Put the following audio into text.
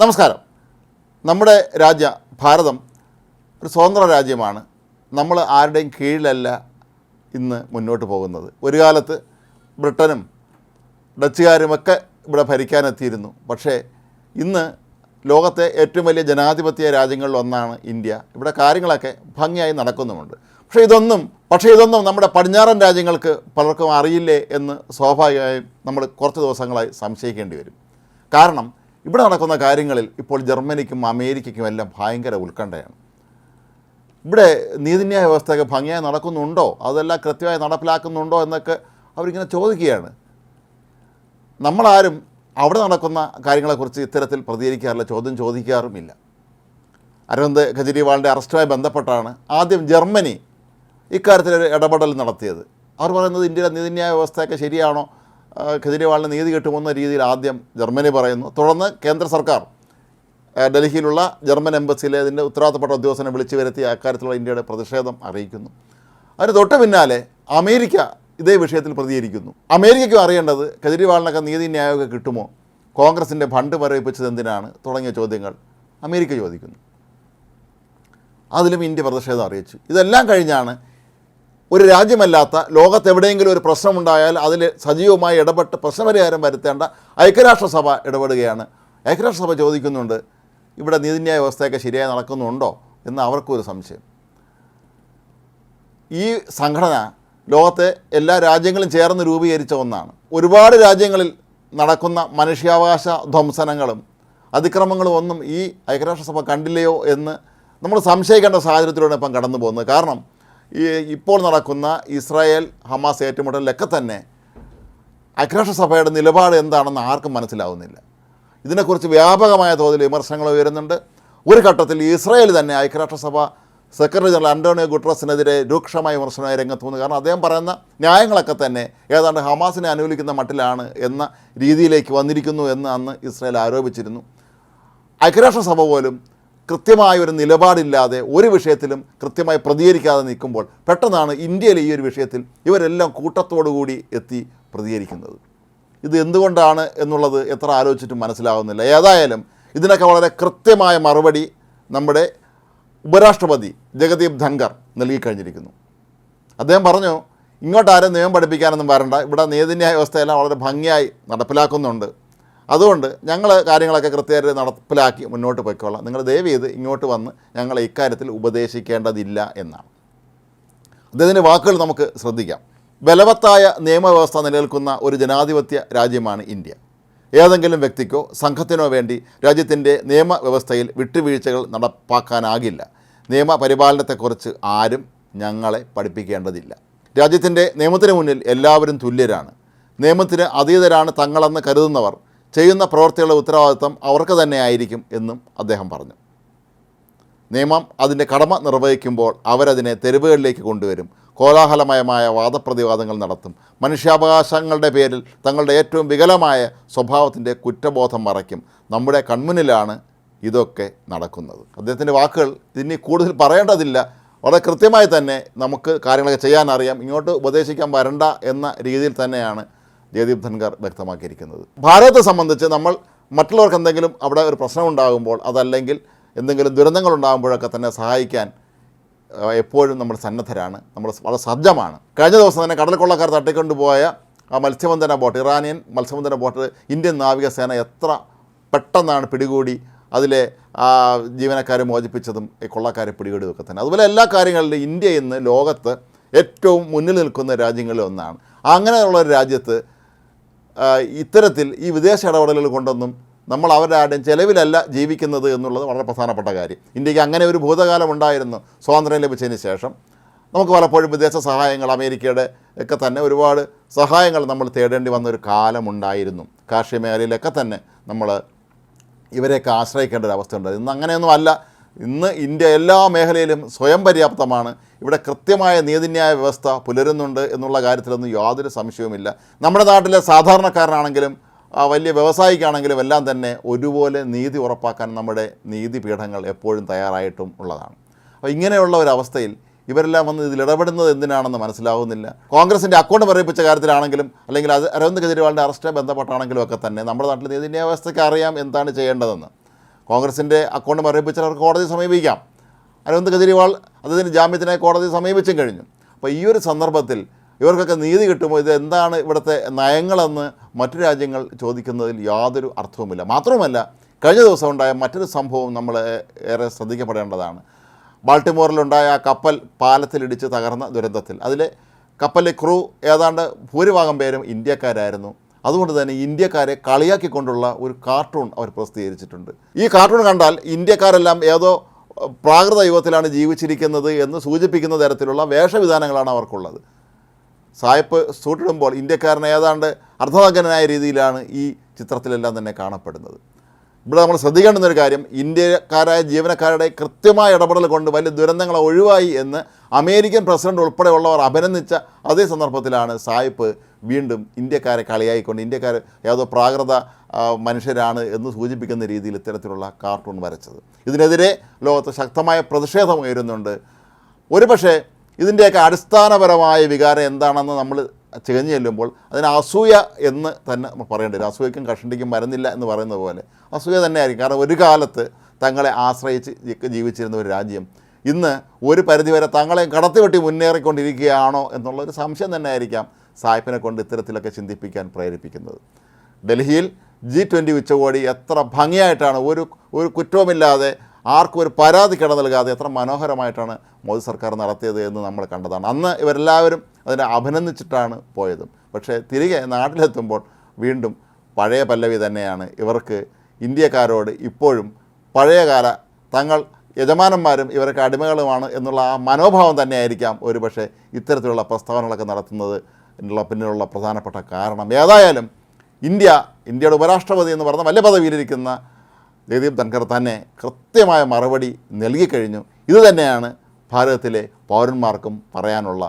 നമസ്കാരം. നമ്മുടെ രാജ്യ ഭാരതം ഒരു സ്വതന്ത്ര രാജ്യമാണ്. നമ്മൾ ആരുടെയും കീഴിലല്ല ഇന്ന് മുന്നോട്ട് പോകുന്നത്. ഒരു കാലത്ത് ബ്രിട്ടനും ഡച്ചുകാരുമൊക്കെ ഇവിടെ ഭരിക്കാനെത്തിയിരുന്നു. പക്ഷേ ഇന്ന് ലോകത്തെ ഏറ്റവും വലിയ ജനാധിപത്യ രാജ്യങ്ങളിൽ ഒന്നാണ് ഇന്ത്യ. ഇവിടെ കാര്യങ്ങളൊക്കെ ഭംഗിയായി നടക്കുന്നുമുണ്ട്. പക്ഷേ ഇതൊന്നും പക്ഷേ ഇതൊന്നും നമ്മുടെ പടിഞ്ഞാറൻ രാജ്യങ്ങൾക്ക് പലർക്കും അറിയില്ലേ എന്ന് സ്വാഭാവികമായും നമ്മൾ കുറച്ച് ദിവസങ്ങളായി സംശയിക്കേണ്ടി വരും. കാരണം ഇവിടെ നടക്കുന്ന കാര്യങ്ങളിൽ ഇപ്പോൾ ജർമ്മനിക്കും അമേരിക്കയ്ക്കും എല്ലാം ഭയങ്കര ഉത്കണ്ഠയാണ്. ഇവിടെ നീതിന്യായ വ്യവസ്ഥയൊക്കെ ഭംഗിയായി നടക്കുന്നുണ്ടോ? അതെല്ലാം കൃത്യമായി നടപ്പിലാക്കുന്നുണ്ടോ എന്നൊക്കെ അവരിങ്ങനെ ചോദിക്കുകയാണ്. നമ്മളാരും അവിടെ നടക്കുന്ന കാര്യങ്ങളെക്കുറിച്ച് ഇത്തരത്തിൽ പ്രതികരിക്കാറില്ല ചോദ്യം ചോദിക്കാറുമില്ല. അരവിന്ദ് കെജ്രിവാളിന്റെ അറസ്റ്റുമായി ബന്ധപ്പെട്ടാണ് ആദ്യം ജർമ്മനി ഇക്കാര്യത്തിൽ ഒരു ഇടപെടൽ നടത്തിയത്. അവർ പറയുന്നത് ഇന്ത്യയുടെ നീതിന്യായ വ്യവസ്ഥയൊക്കെ ശരിയാണോ? കെജ്രിവാളിന് നീതി കിട്ടുമെന്ന രീതിയിൽ ആദ്യം ജർമ്മനി പറയുന്നു. തുടർന്ന് കേന്ദ്ര സർക്കാർ ഡൽഹിയിലുള്ള ജർമ്മൻ എംബസിയിലെ അതിന്റെ ഉത്തരവാദിത്തപ്പെട്ട ഉദ്യോഗസ്ഥനെ വിളിച്ചു വരുത്തി അക്കാര്യത്തിലുള്ള ഇന്ത്യയുടെ പ്രതിഷേധം അറിയിക്കുന്നു. അതിന് തൊട്ട് പിന്നാലെ അമേരിക്ക ഇതേ വിഷയത്തിൽ പ്രതികരിക്കുന്നു. അമേരിക്കയ്ക്കും അറിയേണ്ടത് കെജ്രിവാളിനൊക്കെ നീതിന്യായമൊക്കെ കിട്ടുമോ? കോൺഗ്രസിന്റെ ഫണ്ട് മരവിപ്പിച്ചത് എന്തിനാണ്? തുടങ്ങിയ ചോദ്യങ്ങൾ അമേരിക്ക ചോദിക്കുന്നു. അതിലും ഇന്ത്യ പ്രതിഷേധം അറിയിച്ചു. ഇതെല്ലാം കഴിഞ്ഞാണ് ഒരു രാജ്യമല്ലാത്ത ലോകത്തെവിടെയെങ്കിലും ഒരു പ്രശ്നമുണ്ടായാൽ അതിൽ സജീവമായി ഇടപെട്ട് പ്രശ്നപരിഹാരം വരുത്തേണ്ട ഐക്യരാഷ്ട്രസഭ ഇടപെടുകയാണ്. ഐക്യരാഷ്ട്രസഭ ചോദിക്കുന്നുണ്ട് ഇവിടെ നീതിന്യായ വ്യവസ്ഥയൊക്കെ ശരിയായി നടക്കുന്നുണ്ടോ? എന്ന് അവർക്കൊരു സംശയം. ഈ സംഘടന ലോകത്തെ എല്ലാ രാജ്യങ്ങളും ചേർന്ന് രൂപീകരിച്ച ഒന്നാണ്. ഒരുപാട് രാജ്യങ്ങളിൽ നടക്കുന്ന മനുഷ്യാവകാശ ധ്വംസനങ്ങളും അതിക്രമങ്ങളും ഒന്നും ഈ ഐക്യരാഷ്ട്രസഭ കണ്ടില്ലയോ എന്ന് നമ്മൾ സംശയിക്കേണ്ട സാഹചര്യത്തിലൂടെ ഇപ്പം കടന്നു പോകുന്നത് കാരണം ഈ ഇപ്പോൾ നടക്കുന്ന ഇസ്രായേൽ ഹമാസ് ഏറ്റുമുട്ടലിലൊക്കെ തന്നെ ഐക്യരാഷ്ട്രസഭയുടെ നിലപാട് എന്താണെന്ന് ആർക്കും മനസ്സിലാവുന്നില്ല. ഇതിനെക്കുറിച്ച് വ്യാപകമായ തോതിൽ വിമർശനങ്ങൾ ഉയരുന്നുണ്ട്. ഒരു ഘട്ടത്തിൽ ഇസ്രായേൽ തന്നെ ഐക്യരാഷ്ട്രസഭ സെക്രട്ടറി ജനറൽ അന്റോണിയോ ഗുട്രസിനെതിരെ രൂക്ഷമായ വിമർശനമായി രംഗത്ത് വന്നു. കാരണം അദ്ദേഹം പറയുന്ന ന്യായങ്ങളൊക്കെ തന്നെ ഏതാണ്ട് ഹമാസിനെ അനുകൂലിക്കുന്ന മട്ടിലാണ് എന്ന രീതിയിലേക്ക് വന്നിരിക്കുന്നു എന്ന് അന്ന് ഇസ്രായേൽ ആരോപിച്ചിരുന്നു. ഐക്യരാഷ്ട്രസഭ പോലും കൃത്യമായ ഒരു നിലപാടില്ലാതെ ഒരു വിഷയത്തിലും കൃത്യമായി പ്രതികരിക്കാതെ നിൽക്കുമ്പോൾ പെട്ടെന്നാണ് ഇന്ത്യയിൽ ഈ ഒരു വിഷയത്തിൽ ഇവരെല്ലാം കൂട്ടത്തോടു കൂടി എത്തി പ്രതികരിക്കുന്നത്. ഇത് എന്തുകൊണ്ടാണ് എന്നുള്ളത് എത്ര ആലോചിച്ചിട്ടും മനസ്സിലാവുന്നില്ല. ഏതായാലും ഇതിനൊക്കെ വളരെ കൃത്യമായ മറുപടി നമ്മുടെ ഉപരാഷ്ട്രപതി ജഗദീപ് ധൻഖർ നൽകിക്കഴിഞ്ഞിരിക്കുന്നു അദ്ദേഹം പറഞ്ഞു ഇങ്ങോട്ട് ആരും നിയമം പഠിപ്പിക്കാനൊന്നും വരണ്ട. ഇവിടെ നീതിന്യായ വ്യവസ്ഥയെല്ലാം വളരെ ഭംഗിയായി നടപ്പിലാക്കുന്നുണ്ട്. അതുകൊണ്ട് ഞങ്ങൾ കാര്യങ്ങളൊക്കെ കൃത്യമായിട്ട് നടപ്പിലാക്കി മുന്നോട്ട് പോയിക്കോളാം നിങ്ങൾ ദയവ് ചെയ്ത് ഇങ്ങോട്ട് വന്ന് ഞങ്ങളെ ഇക്കാര്യത്തിൽ ഉപദേശിക്കേണ്ടതില്ല എന്നാണ്. അദ്ദേഹത്തിന്റെ വാക്കുകൾ നമുക്ക് ശ്രദ്ധിക്കാം. ബലവത്തായ നിയമവ്യവസ്ഥ നിലനിൽക്കുന്ന ഒരു ജനാധിപത്യ രാജ്യമാണ് ഇന്ത്യ. ഏതെങ്കിലും വ്യക്തിക്കോ സംഘത്തിനോ വേണ്ടി രാജ്യത്തിന്റെ നിയമവ്യവസ്ഥയിൽ വിട്ടുവീഴ്ചകൾ നടപ്പാക്കാനാകില്ല. നിയമപരിപാലനത്തെക്കുറിച്ച് ആരും ഞങ്ങളെ പഠിപ്പിക്കേണ്ടതില്ല. രാജ്യത്തിന്റെ നിയമത്തിന് മുന്നിൽ എല്ലാവരും തുല്യരാണ്. നിയമത്തിന് അതീതരാണ് തങ്ങളെന്ന് കരുതുന്നവർ. ചെയ്യുന്ന പ്രവൃത്തികളുടെ ഉത്തരവാദിത്തം അവർക്ക് തന്നെ ആയിരിക്കും എന്നും അദ്ദേഹം പറഞ്ഞു. നിയമം അതിന്റെ കടമ നിർവഹിക്കുമ്പോൾ അവരതിനെ തെരുവുകളിലേക്ക് കൊണ്ടുവരും. കോലാഹലമയമായ വാദപ്രതിവാദങ്ങൾ നടത്തും. മനുഷ്യാവകാശങ്ങളുടെ പേരിൽ തങ്ങളുടെ ഏറ്റവും വികലമായ സ്വഭാവത്തിന്റെ കുറ്റബോധം മറയ്ക്കും. നമ്മുടെ കൺമുന്നിലാണ് ഇതൊക്കെ നടക്കുന്നത്. അദ്ദേഹത്തിന്റെ വാക്കുകൾ ഇനി കൂടുതൽ പറയേണ്ടതില്ല. വളരെ കൃത്യമായി തന്നെ നമുക്ക് കാര്യങ്ങളൊക്കെ ചെയ്യാനറിയാം ഇങ്ങോട്ട് ഉപദേശിക്കാൻ വരണ്ട എന്ന രീതിയിൽ തന്നെയാണ് ജയദീപ് ധൻഖർ വ്യക്തമാക്കിയിരിക്കുന്നത്. ഭാരതത്തെ സംബന്ധിച്ച് നമ്മൾ മറ്റുള്ളവർക്ക് എന്തെങ്കിലും അവിടെ ഒരു പ്രശ്നം ഉണ്ടാകുമ്പോൾ അതല്ലെങ്കിൽ എന്തെങ്കിലും ദുരന്തങ്ങൾ ഉണ്ടാകുമ്പോഴൊക്കെ തന്നെ സഹായിക്കാൻ എപ്പോഴും നമ്മൾ സന്നദ്ധരാണ്. നമ്മൾ വളരെ സജ്ജമാണ്. കഴിഞ്ഞ ദിവസം തന്നെ കടൽ കൊള്ളക്കാർ തട്ടിക്കൊണ്ടുപോയ ആ മത്സ്യബന്ധന ബോട്ട് ഇറാനിയൻ മത്സ്യബന്ധന ബോട്ട് ഇന്ത്യൻ നാവികസേന എത്ര പെട്ടെന്നാണ് പിടികൂടി അതിലെ ആ ജീവനക്കാരെ മോചിപ്പിച്ചതും ഈ കൊള്ളക്കാരെ പിടികൂടിയതും ഒക്കെ തന്നെ. അതുപോലെ എല്ലാ കാര്യങ്ങളിലും ഇന്ത്യ ഇന്ന് ലോകത്ത് ഏറ്റവും മുന്നിൽ നിൽക്കുന്ന രാജ്യങ്ങളിൽ ഒന്നാണ്. അങ്ങനെയുള്ള ഒരു രാജ്യത്ത് ഇത്തരത്തിൽ ഈ വിദേശ ഇടപെടലുകൾ കൊണ്ടൊന്നും നമ്മൾ അവരുടെ ആരുടെയും ചെലവിലല്ല ജീവിക്കുന്നത് എന്നുള്ളത് വളരെ പ്രധാനപ്പെട്ട കാര്യം. ഇന്ത്യയ്ക്ക് അങ്ങനെ ഒരു ഭൂതകാലം ഉണ്ടായിരുന്നു സ്വാതന്ത്ര്യം ലഭിച്ചതിന് ശേഷം. നമുക്ക് പലപ്പോഴും വിദേശ സഹായങ്ങൾ അമേരിക്കയുടെ ഒക്കെ തന്നെ ഒരുപാട് സഹായങ്ങൾ നമ്മൾ തേടേണ്ടി വന്ന ഒരു കാലമുണ്ടായിരുന്നു കാർഷിക മേഖലയിലൊക്കെ തന്നെ നമ്മൾ ഇവരെയൊക്കെ ആശ്രയിക്കേണ്ട ഒരു ഉണ്ടായിരുന്നു. ഇന്ന് അങ്ങനെയൊന്നും അല്ല. ഇന്ന് ഇന്ത്യ എല്ലാ മേഖലയിലും സ്വയം പര്യാപ്തമാണ്. ഇവിടെ കൃത്യമായ നീതിന്യായ വ്യവസ്ഥ പുലരുന്നുണ്ട് എന്നുള്ള കാര്യത്തിലൊന്നും യാതൊരു സംശയവുമില്ല. നമ്മുടെ നാട്ടിലെ സാധാരണക്കാരനാണെങ്കിലും വലിയ വ്യവസായിക്കാണെങ്കിലും എല്ലാം തന്നെ ഒരുപോലെ നീതി ഉറപ്പാക്കാൻ നമ്മുടെ നീതിപീഠങ്ങൾ എപ്പോഴും തയ്യാറായിട്ടും ഉള്ളതാണ്. അപ്പോൾ ഇങ്ങനെയുള്ള ഒരു അവസ്ഥയിൽ ഇവരെല്ലാം വന്ന് ഇതിൽ ഇടപെടുന്നത് എന്തിനാണെന്ന് മനസ്സിലാവുന്നില്ല. കോൺഗ്രസിന്റെ അക്കൗണ്ട് പറയിപ്പിച്ച കാര്യത്തിലാണെങ്കിലും അല്ലെങ്കിൽ അത് അരവിന്ദ് കെജ്രിവാളിന്റെ അറസ്റ്റ് ബന്ധപ്പെട്ടാണെങ്കിലും ഒക്കെ തന്നെ നമ്മുടെ നാട്ടിൽ നീതിന്യായ വ്യവസ്ഥയ്ക്ക് അറിയാം എന്താണ് ചെയ്യേണ്ടതെന്ന്. കോൺഗ്രസിന്റെ അക്കൗണ്ട് മരവിപ്പിച്ചാൽ അവർക്ക് കോടതി സമീപിക്കാം. അരവിന്ദ് കെജ്രിവാൾ അദ്ദേഹത്തിന് ജാമ്യത്തിനായി കോടതി സമീപിച്ചും കഴിഞ്ഞു. അപ്പോൾ ഈ ഒരു സന്ദർഭത്തിൽ ഇവർക്കൊക്കെ നീതി കിട്ടുമ്പോൾ ഇത് എന്താണ് ഇവിടുത്തെ നയങ്ങളെന്ന് മറ്റു രാജ്യങ്ങൾ ചോദിക്കുന്നതിൽ യാതൊരു അർത്ഥവുമില്ല. മാത്രവുമല്ല കഴിഞ്ഞ ദിവസം ഉണ്ടായ മറ്റൊരു സംഭവം നമ്മൾ ഏറെ ശ്രദ്ധിക്കപ്പെടേണ്ടതാണ്. ബാൾട്ടിമോറിലുണ്ടായ ആ കപ്പൽ പാലത്തിലിടിച്ച് തകർന്ന ദുരന്തത്തിൽ. അതിലെ കപ്പലിലെ ക്രൂ ഏതാണ്ട് ഭൂരിഭാഗം പേരും ഇന്ത്യക്കാരായിരുന്നു. അതുകൊണ്ട് തന്നെ ഇന്ത്യക്കാരെ കളിയാക്കിക്കൊണ്ടുള്ള ഒരു കാർട്ടൂൺ അവർ പ്രസിദ്ധീകരിച്ചിട്ടുണ്ട്. ഈ കാർട്ടൂൺ കണ്ടാൽ ഇന്ത്യക്കാരെല്ലാം ഏതോ പ്രാകൃത യുഗത്തിലാണ് ജീവിച്ചിരിക്കുന്നത് എന്ന് സൂചിപ്പിക്കുന്ന തരത്തിലുള്ള വേഷവിധാനങ്ങളാണ് അവർക്കുള്ളത്. സായിപ്പ് സൂട്ടിടുമ്പോൾ ഇന്ത്യക്കാരൻ ഏതാണ്ട് അർദ്ധനഗ്നനായ രീതിയിലാണ് ഈ ചിത്രത്തിലെല്ലാം തന്നെ കാണപ്പെടുന്നത്. ഇവിടെ നമ്മൾ ശ്രദ്ധിക്കേണ്ടുന്ന ഒരു കാര്യം ഇന്ത്യക്കാരായ ജീവനക്കാരുടെ കൃത്യമായ ഇടപെടൽ കൊണ്ട് വലിയ ദുരന്തങ്ങളെ ഒഴിവായി എന്ന് അമേരിക്കൻ പ്രസിഡന്റ് ഉൾപ്പെടെയുള്ളവർ അഭിനന്ദിച്ച അതേ സന്ദർഭത്തിലാണ് സായിപ്പ് വീണ്ടും ഇന്ത്യക്കാരെ കളിയായിക്കൊണ്ട് ഇന്ത്യക്കാർ ഏതോ പ്രാകൃത മനുഷ്യരാണ് എന്ന് സൂചിപ്പിക്കുന്ന രീതിയിൽ ഇത്തരത്തിലുള്ള കാർട്ടൂൺ വരച്ചത്. ഇതിനെതിരെ ലോകത്ത് ശക്തമായ പ്രതിഷേധം ഉയരുന്നുണ്ട്. ഒരുപക്ഷെ ഇതിന്റെയൊക്കെ അടിസ്ഥാനപരമായ വികാരം എന്താണെന്ന് നമ്മൾ ചികഞ്ഞു ചെല്ലുമ്പോൾ അതിന് അസൂയ എന്ന് തന്നെ പറയേണ്ടി വരും. അസൂയക്കും കഷണ്ടിക്കും മരുന്നില്ല എന്ന് പറയുന്നത് പോലെ അസൂയ തന്നെയായിരിക്കും. കാരണം ഒരു കാലത്ത് തങ്ങളെ ആശ്രയിച്ച് ജീവിച്ചിരുന്ന ഒരു രാജ്യം ഇന്ന് ഒരു പരിധിവരെ തങ്ങളെ കടത്തിവെട്ടി മുന്നേറിക്കൊണ്ടിരിക്കുകയാണോ എന്നുള്ളൊരു സംശയം തന്നെ ആയിരിക്കാം സായിപ്പിനെ കൊണ്ട് ഇത്തരത്തിലൊക്കെ ചിന്തിപ്പിക്കാൻ പ്രേരിപ്പിക്കുന്നത്. ഡൽഹിയിൽ ജി ട്വന്റി ഉച്ചകോടി എത്ര ഭംഗിയായിട്ടാണ് ഒരു ഒരു കുറ്റവുമില്ലാതെ ആർക്കും ഒരു പരാതി കിട നൽകാതെ എത്ര മനോഹരമായിട്ടാണ് മോദി സർക്കാർ നടത്തിയത് എന്ന് നമ്മൾ കണ്ടതാണ്. അന്ന് ഇവരെല്ലാവരും അതിനെ അഭിനന്ദിച്ചിട്ടാണ് പോയതും. പക്ഷേ തിരികെ നാട്ടിലെത്തുമ്പോൾ വീണ്ടും പഴയ പല്ലവി തന്നെയാണ് ഇവർക്ക് ഇന്ത്യക്കാരോട് ഇപ്പോഴും പഴയകാല തങ്ങൾ യജമാനന്മാരും ഇവർക്ക് അടിമകളുമാണ് എന്നുള്ള ആ മനോഭാവം തന്നെയായിരിക്കാം ഒരുപക്ഷെ ഇത്തരത്തിലുള്ള പ്രസ്താവനകളൊക്കെ നടത്തുന്നത് എന്നുള്ള പിന്നിലുള്ള പ്രധാനപ്പെട്ട കാരണം. ഏതായാലും ഇന്ത്യ ഇന്ത്യയുടെ ഉപരാഷ്ട്രപതി എന്ന് പറഞ്ഞ വലിയ പദവിയിലിരിക്കുന്ന ജഗദീപ് ധൻഖർ തന്നെ കൃത്യമായ മറുപടി നൽകിക്കഴിഞ്ഞു. ഇത് തന്നെയാണ് ഭാരതത്തിലെ പൗരന്മാർക്കും പറയാനുള്ള